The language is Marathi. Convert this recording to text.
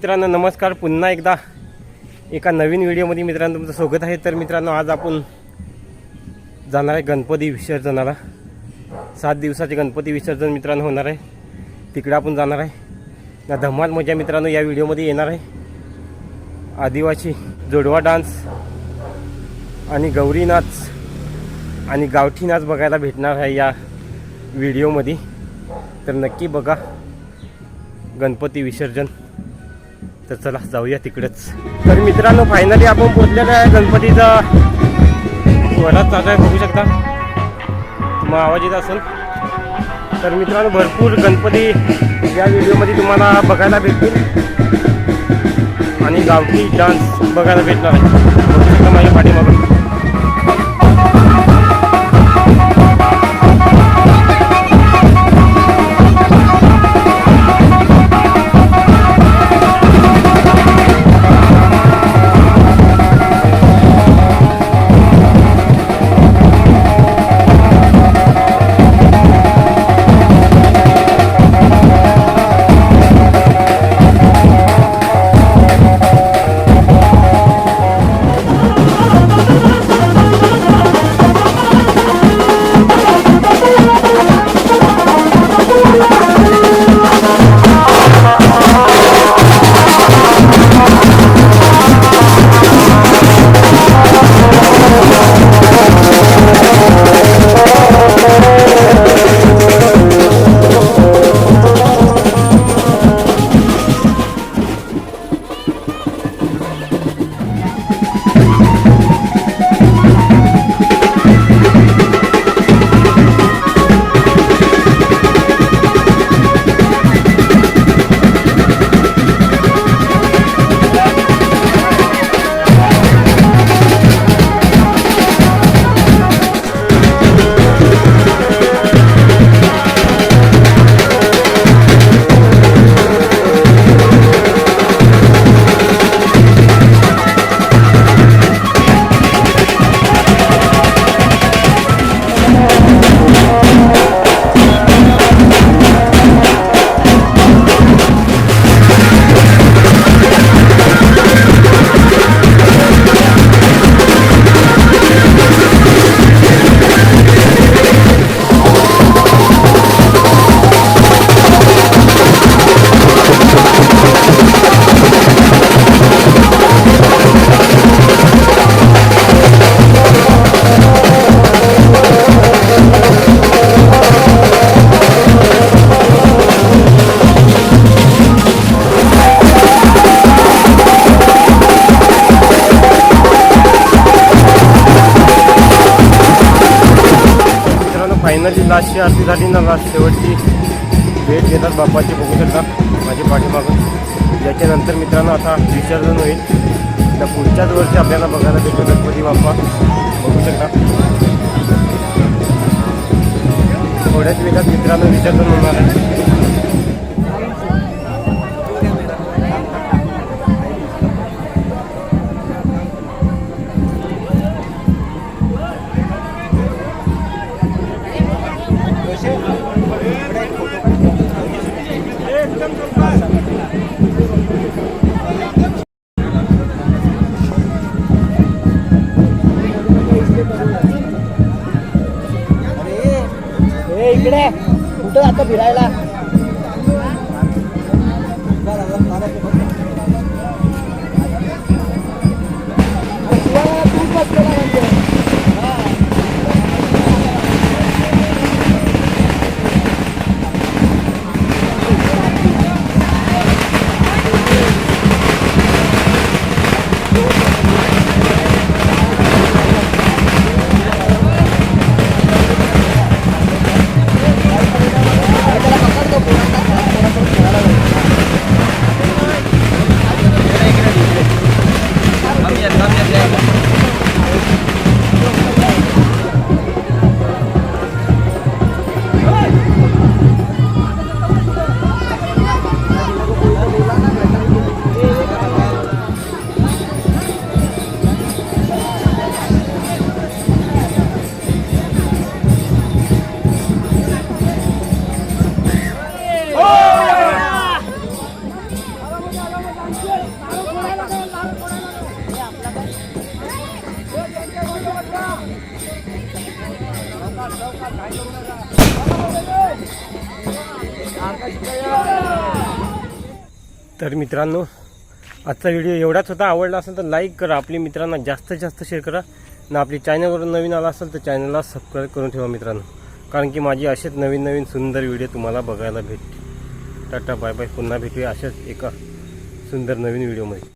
मित्रांनो नमस्कार. पुन्हा एकदा एका नवीन व्हिडिओमध्ये मित्रांनो तुमचं स्वागत आहे. तर मित्रांनो आज आपण जाणार आहे गणपती विसर्जनाला. सात दिवसाचे गणपती विसर्जन मित्रांनो होणार आहे. तिकडे आपण जाणार आहे. ना धमाल मजा मित्रांनो या व्हिडिओमध्ये येणार आहे. आदिवासी जोडवा डान्स आणि गौरी नाच आणि गावठी नाच बघायला भेटणार आहे या व्हिडिओमध्ये. तर नक्की बघा गणपती विसर्जन. तर चला जाऊया तिकडेच. तर मित्रांनो फायनली आपण पोचलेलो आहे गणपतीचा. वरात चालू आहे बघू शकता. मग आवाज येत असेल. तर मित्रांनो भरपूर गणपती या व्हिडिओमध्ये तुम्हाला बघायला भेटतील. आणि गावठी डान्स बघायला भेटणार आहे. बघू शकता माझ्या पाठीमागून फायनली लास्टची आरती झाली ना लास्ट शेवटची. भेट घेतात बाप्पाची बघू शकतात माझ्या पाठीमागून. याच्यानंतर मित्रांनो आता विसर्जन होईल. त्या पुढच्याच वर्षी आपल्याला बघायला भेटतो गणपती बाप्पा. बघू शकता. थोड्याच वेळात मित्रांनो विसर्जन होणार आहे. कुठं आता फिरायला? तर मित्रांनो आजचा व्हिडिओ एवढाच होता. आवडला असेल तर लाईक करा. आपली मित्रांना जास्तीत जास्त शेअर करा. ना आपली चॅनलवर नवीन आला असेल तर चॅनलला सबस्क्राईब करून ठेवा मित्रांनो. कारण की माझे असेच नवीन नवीन सुंदर व्हिडिओ तुम्हाला बघायला भेटते टाटा बाय बाय पुन्हा भेटूया अशाच एका सुंदर नवीन व्हिडिओमध्ये